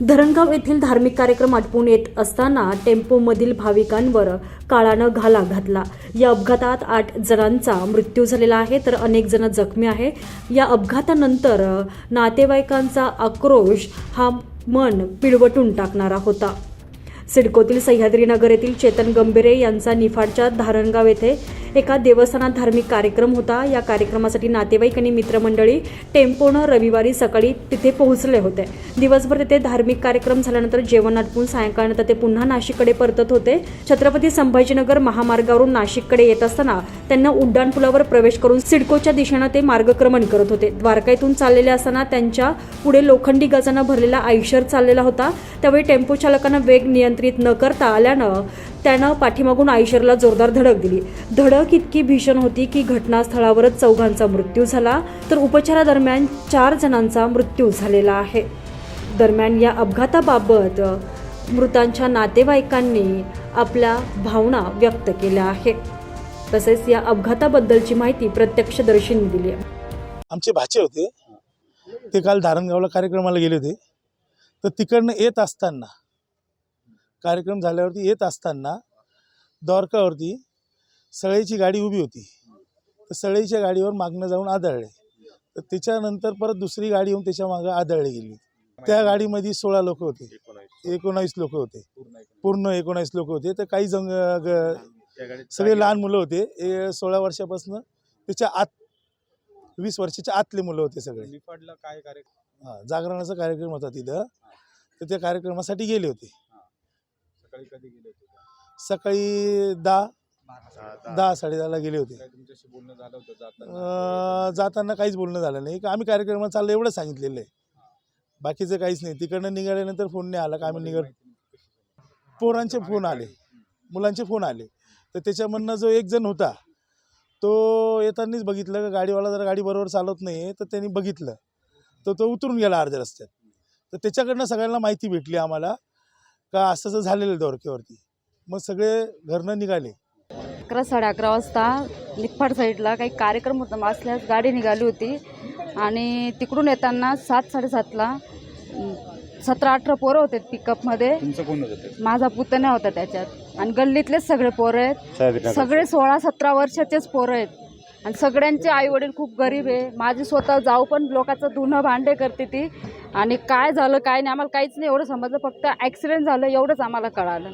धरणगाव येथील धार्मिक कार्यक्रम आटपून येत असताना टेम्पोमधील भाविकांवर काळानं घाला घातला. या अपघातात आठ जणांचा मृत्यू झालेला आहे तर अनेक जण जखमी आहे. या अपघातानंतर नातेवाईकांचा आक्रोश हा मन पिळवटून टाकणारा होता. सिडकोतील सह्याद्रीनगर येथील चेतन गंभीरे यांचा निफाडच्या धारणगाव येथे एका देवस्थानात धार्मिक कार्यक्रम होता. या कार्यक्रमासाठी नातेवाईक आणि मित्रमंडळी टेम्पोनं रविवारी सकाळी तिथे पोहोचले होते. दिवसभर तिथे धार्मिक कार्यक्रम झाल्यानंतर जेवण आटपून सायंकाळनंतर ते पुन्हा नाशिककडे परतत होते. छत्रपती संभाजीनगर महामार्गावरून नाशिककडे येत असताना त्यांना उड्डाणपुलावर प्रवेश करून सिडकोच्या दिशेनं ते मार्गक्रमण करत होते. द्वारका चाललेले असताना त्यांच्या पुढे लोखंडी गजानं भरलेला आयशर चाललेला होता. त्यावेळी टेम्पो चालकानं वेग नियंत्रित न करता आल्यानं त्यानं पाठीमागून आयशरला जोरदार धडक दिली. धडक इतकी भीषण होती की घटनास्थळावरच चौघांचा मृत्यू झाला तर उपचारादरम्यान चार जणांचा मृत्यू झालेला आहे. दरम्यान या अपघाताबाबत मृतांच्या नातेवाईकांनी आपल्या भावना व्यक्त केल्या आहेत. तसेच या अपघाताबद्दलची माहिती प्रत्यक्षदर्शींनी दिली आहे. आमचे भाचे होते. ते काल धारणगावला कार्यक्रमाला गेले होते. तर तिकडनं येत असताना कार्यक्रम झाल्यावरती येत असताना द्वारकावरती सळईची गाडी उभी होती. तर सळईच्या गाडीवर मागणं जाऊन आदळले. तर त्याच्यानंतर परत दुसरी गाडी येऊन त्याच्या मागं आदळली गेली. त्या गाडीमध्ये सोळा लोक होते. एकोणावीस लोक होते. पूर्ण एकोणावीस लोक होते. तर काही जंग सगळे लहान मुलं होते. सोळा वर्षापासून त्याच्या आत वीस वर्षाच्या आतले मुलं होते सगळे. काय कार्यक्रम? हां जागरणाचा कार्यक्रम होता तिथं. तर त्या कार्यक्रमासाठी गेले होते. सकाळी कधी गेले होते सकाळी दहा दहा साडेदहाला गेले होते. काय तुमच्याशी बोलणं झालं होतं जाताना? अं, जाताना काहीच बोलणं झालं नाही. का आम्ही कार्यक्रमात चाललं एवढं सांगितलेलं आहे. बाकीचं काहीच नाही. तिकडनं निघाल्यानंतर फोन नाही आला का आम्ही निघाल? पोरांचे फोन आले. मुलांचे फोन आले. तर त्याच्यामधनं जो एक जण होता तो येतानाच बघितलं का गाडीवाला जर गाडी बरोबर चालवत नाही तर त्यांनी बघितलं. तर तो उतरून गेला अर्ध्या रस्त्यात. तर त्याच्याकडनं सगळ्यांना माहिती भेटली आम्हाला. का असं असं झालेलं आहे दोरक्यावरती मग सगळे घरनं निघाले. अकरा साडे अकरा वाजता निप्पाड साईडला काही कार्यक्रम होता. मासल्यास गाडी निघाली होती. आणि तिकडून येताना सात साडेसातला सतरा अठरा पोरं होते पिकअपमध्ये तुमचं कोण होतं ते? माझा पुतण्या होता त्याच्यात. आणि गल्लीतलेच सगळे पोरं आहेत. सगळे सोळा सतरा वर्षाचेच पोरं आहेत. आणि सगळ्यांचे आई वडील खूप गरीब आहे. माझी स्वतः जाऊ पण लोकांचं धुणं भांडे करते ती. आणि काय झालं काय नाही आम्हाला काहीच नाही एवढं समजलं. फक्त ॲक्सिडेंट झालं एवढंच आम्हाला कळालं.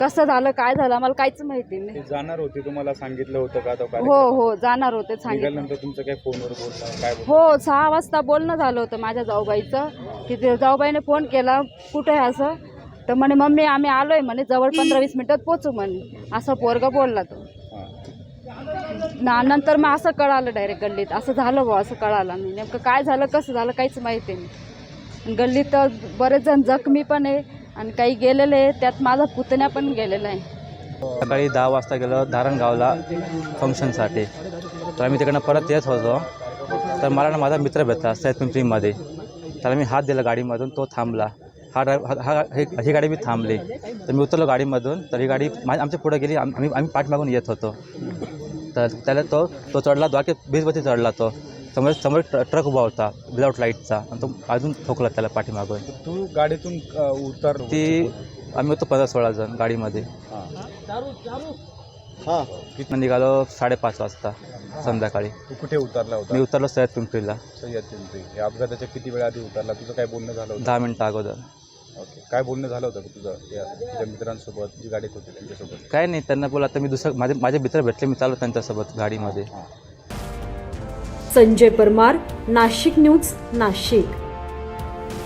कसं झालं काय झालं आम्हाला काहीच माहिती नाही. जाणार होते तुम्हाला सांगितलं होतं का? तो हो हो जाणार होते सांगितलं. तुमचं काय फोनवर बोलणं काय? हो सहा वाजता बोलणं झालं होतं माझ्या जाऊबाईचं. की ते जाऊबाईने फोन केला कुठे आहे असं? तर म्हणे मम्मी आम्ही आलोय. म्हणे जवळ पंधरा वीस मिनिटात पोचू म्हणे असं पोरगा बोलला तो. ना नंतर मग असं कळालं डायरेक्ट गल्लीत. असं झालं बा असं कळालं. मी नेमकं काय झालं कसं झालं काहीच माहिती नाही. गल्लीत तर बरेच जण जखमी पण आहे आणि काही गेलेले आहे त्यात माझा पुतण्या पण गेलेला आहे. सकाळी दहा वाजता गेलो धारणगावला फंक्शनसाठी. तर आम्ही तिकडनं परत येत होतो. तर मला ना माझा मित्र भेटला सैद पिंपरीमध्ये त्याला मी हात दिला गाडीमधून तो थांबला. हा ड्रायव्ह हा ही गाडी मी थांबली. तर मी उतरलो गाडीमधून. तर ही गाडी मा आमच्या पुढे गेली. आम्ही आम्ही पाठमागून येत होतो. तर त्याला तो तो चढला द्वारके बीचवरती चढला तो. समोर समोर ट्र ट्रक उभा होता विदाऊट लाईटचा आणि तो अजून ठोकला त्याला पाठीमागून. तू गाडीतून अ, उतर ती आम्ही होतो पंधरा सोळा जण गाडीमध्ये. हां. तिथनं निघालो साडेपाच वाजता संध्याकाळी. तू कुठे उतरला मी होता उतरलो सय्यद पिंपरीला सह्याद पिंपरी या अपघाताच्या किती वेळ आधी उतरला? तुझं काय बोलणं झालं होतं? दहा मिनटं अगोदर. ओके. काय बोलणं झालं होतं का तुझं या तुझ्या मित्रांसोबत जी गाडीत होते त्यांच्यासोबत? काय नाही त्यांना बोला आता मी दुसरं माझे माझे मित्र भेटले मी चाललो त्यांच्यासोबत गाडीमध्ये. संजय परमार नाशिक न्यूज नाशिक.